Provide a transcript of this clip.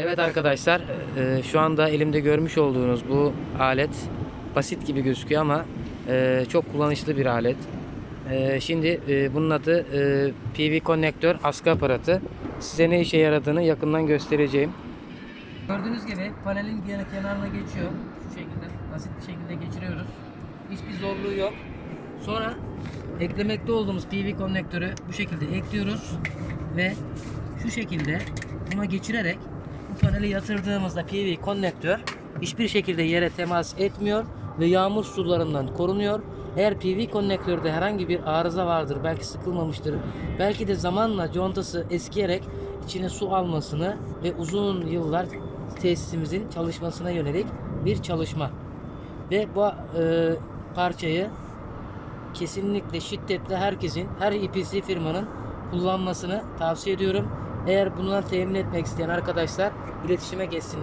Evet arkadaşlar e, şu anda elimde görmüş olduğunuz bu alet basit gibi gözüküyor ama e, çok kullanışlı bir alet. E, Şimdi e, bunun adı e, PV konnektör askı aparatı. Size ne işe yaradığını yakından göstereceğim. Gördüğünüz gibi panelin kenarına geçiyor. Şu şekilde basit bir şekilde geçiriyoruz. Hiçbir zorluğu yok. Sonra eklemekte olduğumuz PV konnektörü bu şekilde ekliyoruz ve şu şekilde buna geçirerek paneli yatırdığımızda PV konnektör hiçbir şekilde yere temas etmiyor ve yağmur sularından korunuyor. Eğer PV konnektörde herhangi bir arıza vardır, belki sıkılmamıştır, belki de zamanla contası eskiyerek içine su almasını ve uzun yıllar tesisimizin çalışmasına yönelik bir çalışma. Ve bu e, parçayı kesinlikle şiddetle herkesin, her EPC firmanın kullanmasını tavsiye ediyorum. Eğer bundan temin etmek isteyen arkadaşlar iletişime geçsin.